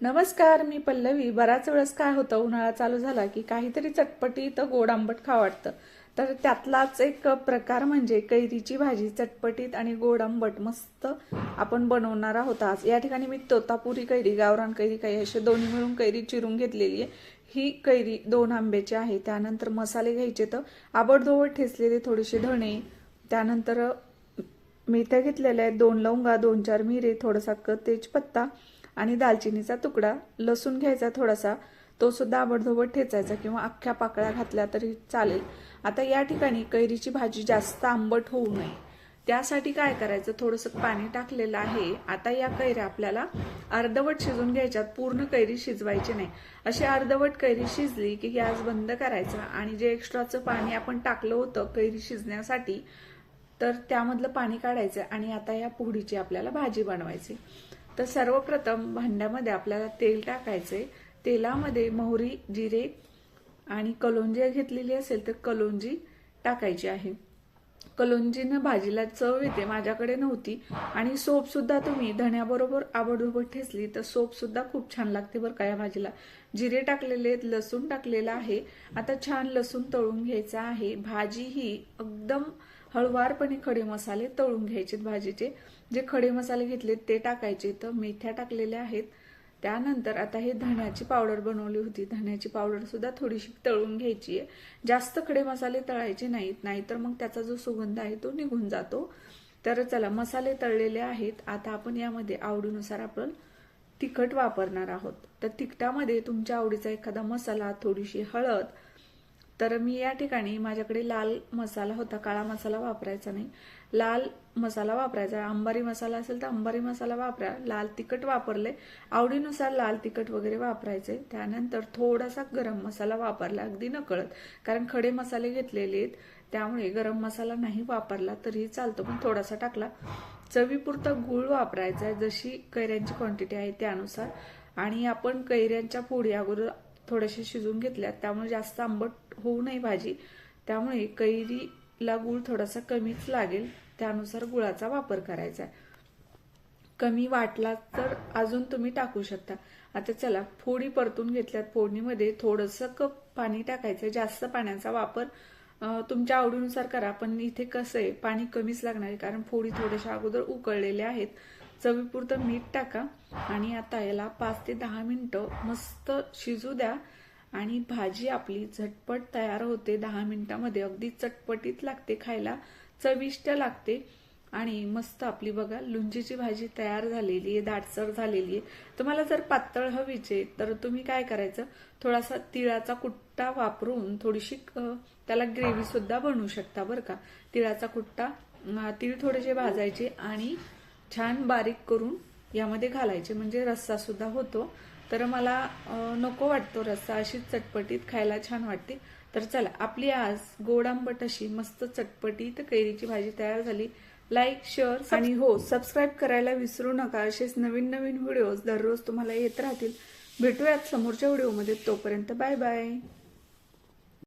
नमस्कार मी पल्लवी. बराच वेळेस काय होतं उन्हाळा चालू झाला की काहीतरी चटपटी तर गोड आंबट खावं वाटतं. तर त्यातलाच एक प्रकार म्हणजे कैरीची भाजी चटपटीत आणि गोड आंबट मस्त आपण बनवणार आहोत आज. या ठिकाणी मी तोतापुरी कैरी गावरान कैरी काही असे दोन्ही मिळून कैरी चिरून घेतलेली आहे. ही कैरी दोन आंब्याची आहे. त्यानंतर मसाले घ्यायचे तर आबडधोबड ठेचलेले थोडेसे धणे त्यानंतर मेथ्या घेतलेल्या आहेत दोन लवंगा दोन चार मिरे थोडासा क तेजपत्ता आणि दालचिनीचा तुकडा लसूण घ्यायचा थोडासा तो सुद्धा आबडधोबड ठेचायचा किंवा अख्ख्या पाकळ्या घातल्या तरी चालेल. आता या ठिकाणी कैरीची भाजी जास्त आंबट होऊ नये. त्यासाठी काय करायचं? थोडंसं पाणी टाकलेलं आहे. आता या कैऱ्या आपल्याला अर्धवट शिजून घ्यायच्यात. पूर्ण कैरी शिजवायची नाही. अशी अर्धवट कैरी शिजली की गॅस बंद करायचा आणि जे एक्स्ट्राचं पाणी आपण टाकलं होतं कैरी शिजण्यासाठी तर त्यामधलं पाणी काढायचं आणि आता या पोहडीची आपल्याला भाजी बनवायची. तर सर्वप्रथम भांड्यामध्ये आपल्याला तेल टाकायचंय. तेलामध्ये मोहरी जिरे आणि कलोंजी घेतलेली असेल तर कलोंजी टाकायची आहे. कलोंजीनं भाजीला चव येते माझ्याकडे नव्हती. आणि सोप सुद्धा तुम्ही धण्याबरोबर आबडधोबड ठेचली तर सोप सुद्धा खूप छान लागते बरं का या भाजीला. जिरे टाकलेले आहेत लसूण टाकलेला आहे. आता छान लसूण तळून घ्यायचा आहे. भाजी ही एकदम हळुवारपणे खडे मसाले तळून घ्यायचे भाजीचे. जे खडे मसाले घेतलेत ते टाकायचे. तर मेथ्या टाकलेल्या आहेत. त्यानंतर आता हे धण्याची पावडर बनवली होती. धण्याची पावडर सुद्धा थोडीशी तळून घ्यायची आहे. जास्त खडे मसाले तळायचे नाहीत. नाहीतर मग त्याचा जो सुगंध आहे तो निघून जातो. तर चला मसाले तळलेले आहेत. आता आपण यामध्ये आवडीनुसार आपण तिखट वापरणार आहोत. तर तिखटामध्ये तुमच्या आवडीचा एखादा मसाला थोडीशी हळद तर मी या ठिकाणी माझ्याकडे लाल मसाला होता काळा मसाला वापरायचा नाही. लाल मसाला वापरायचा. अंबारी मसाला असेल तर अंबारी मसाला वापरा. लाल तिखट वापरले. आवडीनुसार लाल तिखट वगैरे वापरायचे. त्यानंतर थोडासा गरम मसाला वापरला. अगदी नकळत. कारण खडे मसाले घेतलेले आहेत. त्यामुळे गरम मसाला नाही वापरला तरीही चालतो. पण थोडासा टाकला. चवीपुरता गूळ वापरायचा आहे. जशी कैऱ्यांची क्वांटिटी आहे त्यानुसार. आणि आपण कैऱ्यांच्या फोडी अगोदर थोड्याशा शिजून घेतल्यात त्यामुळे जास्त आंबट होऊ नये भाजी. त्यामुळे कैरीला गूळ थोडासा कमीच लागेल. त्यानुसार गुळाचा वापर करायचा आहे. कमी वाटला तर अजून तुम्ही टाकू शकता. आता चला फोडी परतून घेतल्यात. फोडणीमध्ये थोडंसं कप पाणी टाकायचं जास्त पाण्याचा वापर तुमच्या आवडीनुसार करा. पण इथे कसं आहे पाणी कमीच लागणार आहे. कारण फोडी थोड्याशा अगोदर उकळलेल्या आहेत. चवीपुरतं मीठ टाका. आणि आता याला पाच ते दहा मिनिटं मस्त शिजू द्या. आणि भाजी आपली झटपट तयार होते. दहा मिनिटामध्ये अगदी चटपटीत लागते खायला. चविष्ट लागते. आणि मस्त आपली बघा लुंजीची भाजी तयार झालेली आहे दाटसर झालेली आहे. तुम्हाला जर पातळ हवीचे तर तुम्ही काय करायचं? थोडासा तिळाचा कुट्टा वापरून थोडीशी त्याला ग्रेव्ही सुद्धा बनवू शकता बरं का. तिळाचा कुट्टा तीळ थोडेसे भाजायचे आणि छान बारीक करून यामध्ये घालायचे. म्हणजे रस्सा सुद्धा होतो. तर मला नको वाटतो रस्सा अशीच चटपटीत खायला छान वाटते. तर चला आपली आज गोड आंबट अशी मस्त चटपटीत कैरीची भाजी तयार झाली. लाईक शेअर आणि हो सबस्क्राईब करायला विसरू नका. असेच नवीन नवीन व्हिडिओज दररोज तुम्हाला येत राहतील. भेटूयात समोरच्या व्हिडिओमध्ये तोपर्यंत बाय बाय